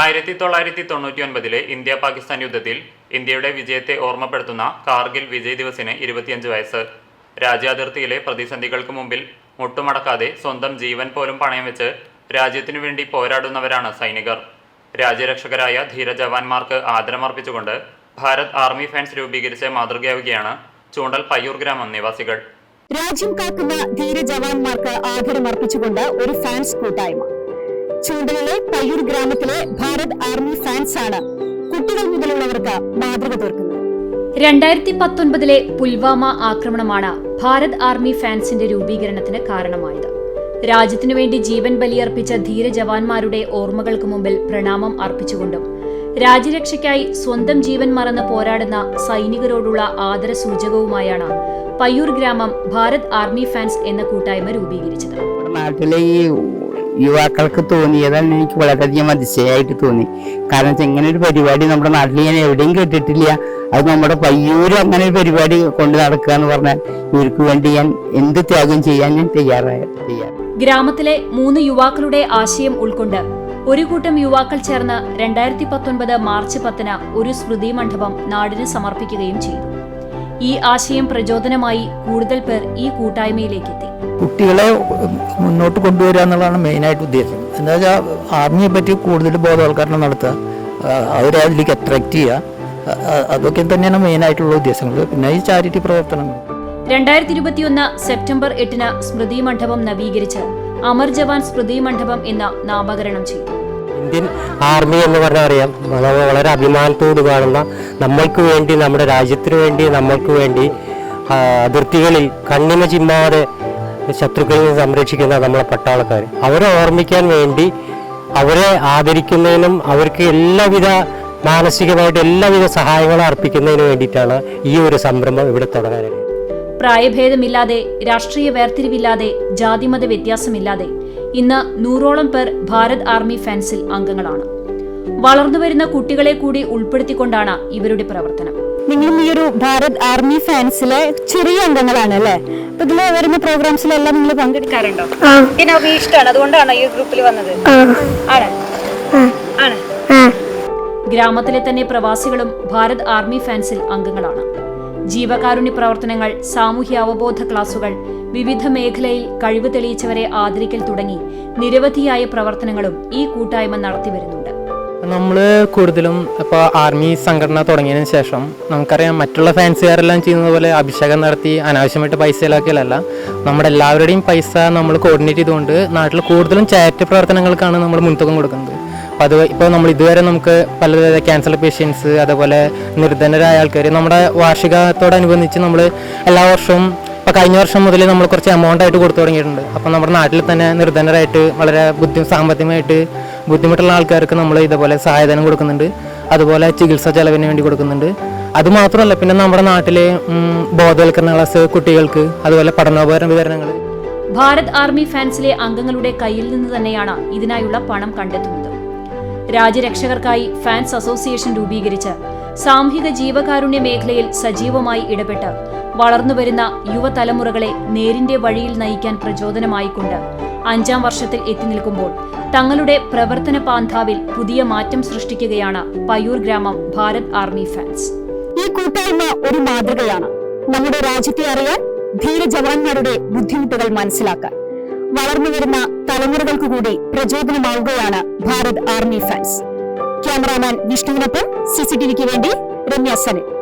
ആയിരത്തി തൊള്ളായിരത്തി തൊണ്ണൂറ്റി ഒൻപതിലെ ഇന്ത്യ പാകിസ്ഥാൻ യുദ്ധത്തിൽ ഇന്ത്യയുടെ വിജയത്തെ ഓർമ്മപ്പെടുത്തുന്ന കാർഗിൽ വിജയ് ദിവസിന് ഇരുപത്തിയഞ്ച് വയസ്സ്. രാജ്യാതിർത്തിയിലെ പ്രതിസന്ധികൾക്ക് മുമ്പിൽ മുട്ടുമടക്കാതെ സ്വന്തം ജീവൻ പോലും പണയം വെച്ച് രാജ്യത്തിനു വേണ്ടി പോരാടുന്നവരാണ് സൈനികർ. രാജ്യരക്ഷകരായ ധീര ജവാന്മാർക്ക് ആദരമർപ്പിച്ചുകൊണ്ട് ഭാരത് ആർമി ഫാൻസ് രൂപീകരിച്ച് മാതൃകയാവുകയാണ് ചൂണ്ടൽ പയ്യൂർ ഗ്രാമം നിവാസികൾ. രാജ്യം കാക്കുന്ന ധീര ജവാന്മാർക്ക് ആദരമർപ്പിച്ചുകൊണ്ട് ഒരു ഫാൻസ് കൂട്ടായ്മ. ചൂണ്ടലിലെ പയ്യൂർ ഗ്രാമത്തിലെ ഭാരത് ആർമി ഫാൻസ് ആണ് കുട്ടികൾ മുതലുള്ളവർക്ക് മാതൃക തീർക്കുന്നത് രണ്ടായിരത്തി പത്തൊൻപതിലെ പുൽവാമ ആക്രമണമാണ് ഭാരത് ആർമി ഫാൻസിന്റെ രൂപീകരണത്തിന് കാരണമായത്. രാജ്യത്തിനുവേണ്ടി ജീവൻ ബലിയർപ്പിച്ച ധീര ജവാന്മാരുടെ ഓർമ്മകൾക്ക് മുമ്പിൽ പ്രണാമം അർപ്പിച്ചുകൊണ്ടും രാജ്യരക്ഷയ്ക്കായി സ്വന്തം ജീവൻ മറന്ന് പോരാടുന്ന സൈനികരോടുള്ള ആദര സൂചകവുമായാണ് പയ്യൂർ ഗ്രാമം ഭാരത് ആർമി ഫാൻസ് എന്ന കൂട്ടായ്മ രൂപീകരിച്ചത്. നാട്ടിലെ ഈ യുവാക്കൾക്ക് തോന്നിയതാണ് എനിക്ക് വളരെയധികം അതിശയമായിട്ട് തോന്നി. കാരണം ഇങ്ങനെ ഒരു പരിപാടി നമ്മുടെ നാട്ടിൽ ഞാൻ എവിടെയും കേട്ടിട്ടില്ല. അത് നമ്മുടെ പയ്യൂര് അങ്ങനെ ഒരു പരിപാടി കൊണ്ട് നടക്കുക എന്ന് പറഞ്ഞാൽ ഇവർക്ക് വേണ്ടി ഞാൻ എന്ത് ത്യാഗം ചെയ്യാൻ ഞാൻ തയ്യാറായ. ഗ്രാമത്തിലെ മൂന്ന് യുവാക്കളുടെ ആശയം ഉൾക്കൊണ്ട് ഒരു കൂട്ടം യുവാക്കൾ ചേർന്ന് രണ്ടായിരത്തി പത്തൊൻപത് മാർച്ച് പത്തിന് ഒരു സ്മൃതി മണ്ഡപം നാടിന് സമർപ്പിക്കുകയും ചെയ്തു. ഈ ആശയം പ്രചോദനമായി കൂടുതൽ പേർ ഈ കൂട്ടായ്മയിലേക്ക് എത്തി. കുട്ടികളെ മുന്നോട്ട് കൊണ്ടുവരിക എന്നുള്ളതാണ് മെയിനായിട്ട് ഉദ്ദേശം. എന്താ വെച്ചാൽ ആർമിയെ പറ്റി കൂടുതൽ ബോധവൽക്കരണം നടത്തുക അവരെ അതിലേക്ക് അട്രാക്ട് ചെയ്യുക അതൊക്കെ തന്നെയാണ് മെയിനായിട്ടുള്ള ഉദ്ദേശങ്ങൾ. പിന്നെ ഈ ചാരിറ്റി പ്രവർത്തനങ്ങൾ. രണ്ടായിരത്തി ഇരുപത്തിയൊന്ന് സെപ്റ്റംബർ എട്ടിന് സ്മൃതി മണ്ഡപം നവീകരിച്ച് അമർ ജവാൻ സ്മൃതി മണ്ഡപം എന്ന നാമകരണം ചെയ്തു. ഇന്ത്യൻ ആർമി എന്ന് പറഞ്ഞാൽ അറിയാം വളരെ അഭിമാനത്തോട് കാണുന്ന നമ്മൾക്ക് വേണ്ടി നമ്മുടെ രാജ്യത്തിന് വേണ്ടി നമ്മൾക്ക് വേണ്ടി അതിർത്തികളിൽ കണ്ണിമ ചിമ്മാതെ ശത്രുക്കളിൽ സംരക്ഷിക്കുന്ന നമ്മളെ പട്ടാളക്കാർ അവരെ ഓർമ്മിക്കാൻ വേണ്ടി അവരെ ആദരിക്കുന്നതിനും അവർക്ക് എല്ലാവിധ മാനസികമായിട്ട് എല്ലാവിധ സഹായങ്ങളും അർപ്പിക്കുന്നതിന് വേണ്ടിയിട്ടാണ് ഈ ഒരു സംരംഭം ഇവിടെ തുടങ്ങാനായിട്ട് പ്രായഭേദമില്ലാതെ രാഷ്ട്രീയ വേർതിരിവില്ലാതെ ജാതിമത വ്യത്യാസമില്ലാതെ ഇന്ന് നൂറോളം പേർ ഭാരത് ആർമി ഫാൻസിൽ അംഗങ്ങളാണ്. വളർന്നുവരുന്ന കുട്ടികളെ കൂടി ഉൾപ്പെടുത്തിക്കൊണ്ടാണ് ഇവരുടെ പ്രവർത്തനം. നിങ്ങളും ഈ ഒരു ഭാരത് ആർമി ഫാൻസിലെ ചെറിയ അംഗങ്ങളാണ് അല്ലേ? അപ്പൊ ഇതിൽ വരുന്ന പ്രോഗ്രാംസിലെല്ലാം നിങ്ങൾ പങ്കെടുക്കാറുണ്ടോ? ഇഷ്ടമാണ്. അതുകൊണ്ടാണ് ഈ ഗ്രൂപ്പിൽ വന്നത്? ആണ്. ആണ്. ഗ്രാമത്തിലെ തന്നെ പ്രവാസികളും ഭാരത് ആർമി ഫാൻസിൽ അംഗങ്ങളാണ്. ജീവകാരുണ്യ പ്രവർത്തനങ്ങൾ സാമൂഹ്യ അവബോധ ക്ലാസുകൾ വിവിധ മേഖലയിൽ കഴിവ് തെളിയിച്ചവരെ ആദരിക്കൽ തുടങ്ങി നിരവധിയായ പ്രവർത്തനങ്ങളും ഈ കൂട്ടായ്മ നടത്തിവരുന്നുണ്ട് നമ്മൾ കൂടുതലും ഇപ്പോൾ ആർമി സംഘടന തുടങ്ങിയതിന് ശേഷം നമുക്കറിയാം മറ്റുള്ള ഫാൻസുകാരെല്ലാം ചെയ്യുന്നത് പോലെ അഭിഷേകം നടത്തി അനാവശ്യമായിട്ട് പൈസ ഇലാക്കിയല്ല നമ്മുടെ എല്ലാവരുടെയും പൈസ നമ്മൾ കോർഡിനേറ്റ് ചെയ്തുകൊണ്ട് നാട്ടിൽ കൂടുതലും ചാരിറ്റി പ്രവർത്തനങ്ങൾക്കാണ് നമ്മൾ മുൻതൂക്കം കൊടുക്കുന്നത്. അപ്പോൾ അത് ഇപ്പോൾ നമ്മൾ ഇതുവരെ നമുക്ക് പല ക്യാൻസർ പേഷ്യൻസ് അതേപോലെ നിർധനരായ ആൾക്കാർ നമ്മുടെ വാർഷികത്തോടനുബന്ധിച്ച് നമ്മൾ എല്ലാ വർഷവും ഇപ്പോൾ കഴിഞ്ഞ വർഷം മുതൽ നമ്മൾ കുറച്ച് എമൗണ്ട് ആയിട്ട് കൊടുത്തു തുടങ്ങിയിട്ടുണ്ട്. അപ്പോൾ നമ്മുടെ നാട്ടിൽ തന്നെ നിർധനരായിട്ട് വളരെ ബുദ്ധി സാമ്പത്തികമായിട്ട് ബുദ്ധിമുട്ടുള്ള ആൾക്കാർക്ക് നമ്മൾ ഇതേപോലെ സഹായധനം കൊടുക്കുന്നുണ്ട്. അതുപോലെ ചികിത്സാ ചെലവിന് വേണ്ടി കൊടുക്കുന്നുണ്ട്. അത് മാത്രമല്ല പിന്നെ നമ്മുടെ നാട്ടിലെ ബോധവൽക്കരണ ക്ലാസ് കുട്ടികൾക്ക് അതുപോലെ പഠനോപകരണ വിതരണങ്ങൾ ഭാരത് ആർമി ഫാൻസിലെ അംഗങ്ങളുടെ കയ്യിൽ നിന്ന് തന്നെയാണ് ഇതിനായുള്ള പണം കണ്ടെത്തുന്നത്. രാജ്യരക്ഷകർക്കായി ഫാൻസ് അസോസിയേഷൻ രൂപീകരിച്ച് സാമൂഹിക ജീവകാരുണ്യ മേഖലയിൽ സജീവമായി ഇടപെട്ട് വളർന്നുവരുന്ന യുവതലമുറകളെ നേരിന്റെ വഴിയിൽ നയിക്കാൻ പ്രചോദനമായിക്കൊണ്ട് അഞ്ചാം വർഷത്തിൽ എത്തി നിൽക്കുമ്പോൾ തങ്ങളുടെ പ്രവർത്തന പാന്താവിൽ പുതിയ മാറ്റം സൃഷ്ടിക്കുകയാണ് പയ്യൂർ ഗ്രാമം ഭാരത് ആർമി ഫാൻസ്. ഈ കൂട്ടായ്മ ഒരു മാതൃകയാണ്. നമ്മുടെ രാജ്യത്തെ അറിയാൻ ധീര ജവാന്മാരുടെ ബുദ്ധിമുട്ടുകൾ മനസ്സിലാക്കാൻ. വളർന്നു വരുന്ന തലമുറകൾക്ക് കൂടി പ്രചോദനമാവുകയാണ് ഭാരത് ആർമി ഫാൻസ്. ക്യാമറാമാൻ വിഷ്ണുവിനൊപ്പം സിസിടിവിക്ക് വേണ്ടി രമ്യ സനൻ.